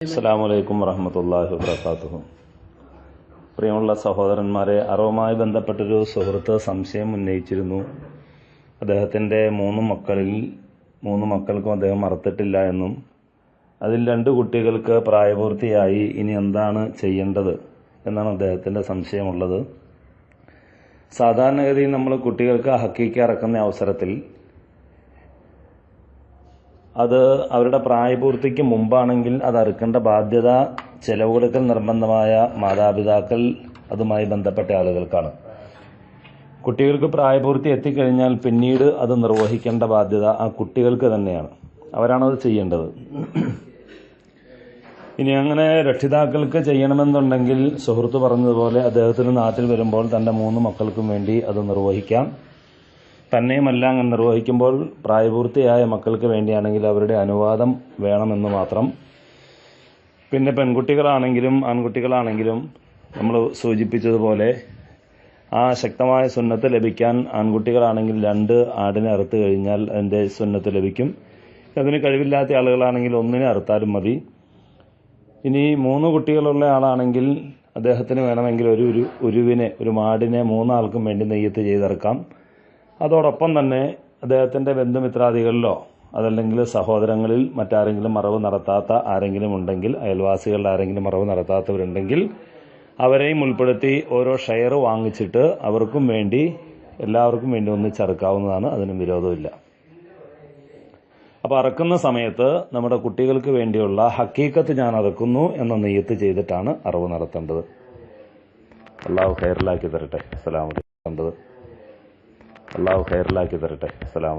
അസ്സാം വലൈക്കും വറഹമത്തല്ലാഹി വാത്തു പ്രിയമുള്ള സഹോദരന്മാരെ അറവുമായി ബന്ധപ്പെട്ടൊരു സുഹൃത്ത് സംശയം ഉന്നയിച്ചിരുന്നു. അദ്ദേഹത്തിന്റെ മൂന്ന് മക്കളിൽ മൂന്ന് മക്കൾക്കും അദ്ദേഹം മറത്തിട്ടില്ല എന്നും അതിൽ രണ്ട് കുട്ടികൾക്ക് പ്രായപൂർത്തിയായി ഇനി എന്താണ് ചെയ്യേണ്ടത് എന്നാണ് അദ്ദേഹത്തിന്റെ സംശയമുള്ളത്. സാധാരണഗതിയിൽ നമ്മൾ കുട്ടികൾക്ക് ഹക്കീക്ക് ഇറക്കുന്ന അവസരത്തിൽ അത് അവരുടെ പ്രായപൂർത്തിക്ക് മുമ്പാണെങ്കിൽ അത് അറുക്കേണ്ട ബാധ്യത ചെലവ് കൊടുക്കൽ നിർബന്ധമായ മാതാപിതാക്കൾ അതുമായി ബന്ധപ്പെട്ട ആളുകൾക്കാണ്. കുട്ടികൾക്ക് പ്രായപൂർത്തി എത്തിക്കഴിഞ്ഞാൽ പിന്നീട് അത് നിർവഹിക്കേണ്ട ബാധ്യത ആ കുട്ടികൾക്ക് തന്നെയാണ്. അവരാണത് ചെയ്യേണ്ടത്. ഇനി അങ്ങനെ രക്ഷിതാക്കൾക്ക് ചെയ്യണമെന്നുണ്ടെങ്കിൽ സുഹൃത്ത് പറഞ്ഞതുപോലെ അദ്ദേഹത്തിന് നാട്ടിൽ വരുമ്പോൾ തന്റെ മൂന്ന് മക്കൾക്കും വേണ്ടി അത് നിർവഹിക്കാം. തന്നെയുമല്ല നിർവഹിക്കുമ്പോൾ പ്രായപൂർത്തിയായ മക്കൾക്ക് വേണ്ടിയാണെങ്കിൽ അവരുടെ അനുവാദം വേണമെന്ന് മാത്രം. പിന്നെ പെൺകുട്ടികളാണെങ്കിലും ആൺകുട്ടികളാണെങ്കിലും നമ്മൾ സൂചിപ്പിച്ചതുപോലെ ആ ശക്തമായ സുന്നത്ത് ലഭിക്കാൻ ആൺകുട്ടികളാണെങ്കിൽ രണ്ട് ആടിനെ അറുത്ത് കഴിഞ്ഞാൽ അതിന്റെ സുന്നത്ത് ലഭിക്കും. അതിന് കഴിവില്ലാത്ത ആളുകളാണെങ്കിൽ ഒന്നിനെ അറുത്താലും മതി. ഇനി മൂന്ന് കുട്ടികളുള്ള ആളാണെങ്കിൽ അദ്ദേഹത്തിന് വേണമെങ്കിൽ ഒരു ഒരു ഉരുവിനെ ഒരു മാടിനെ മൂന്നാൾക്കും വേണ്ടി നെയ്യത്ത് ചെയ്തിറക്കാം അതോടൊപ്പം തന്നെ അദ്ദേഹത്തിന്റെ ബന്ധുമിത്രാദികളിലോ അതല്ലെങ്കിൽ സഹോദരങ്ങളിൽ മറ്റാരെങ്കിലും മറവ് നടത്താത്ത ആരെങ്കിലും ഉണ്ടെങ്കിൽ അയൽവാസികളിൽ ആരെങ്കിലും മറവ് നടത്താത്തവരുണ്ടെങ്കിൽ അവരെയും ഉൾപ്പെടുത്തി ഓരോ ഷെയർ വാങ്ങിച്ചിട്ട് അവർക്കും വേണ്ടി എല്ലാവർക്കും വേണ്ടി ഒന്ന് ചെറുക്കാവുന്നതാണ്. അതിന് വിരോധമില്ല. അപ്പോൾ അറക്കുന്ന സമയത്ത് നമ്മുടെ കുട്ടികൾക്ക് വേണ്ടിയുള്ള ഹക്കീക്കത്ത് ഞാൻ അറക്കുന്നു എന്ന നെയ്യത്ത് ചെയ്തിട്ടാണ് അറിവ് നടത്തേണ്ടത്. അള്ളാഹു ഖൈറിലാക്കി തരട്ടെ. اللہ خیر اللہ کی طرف السلام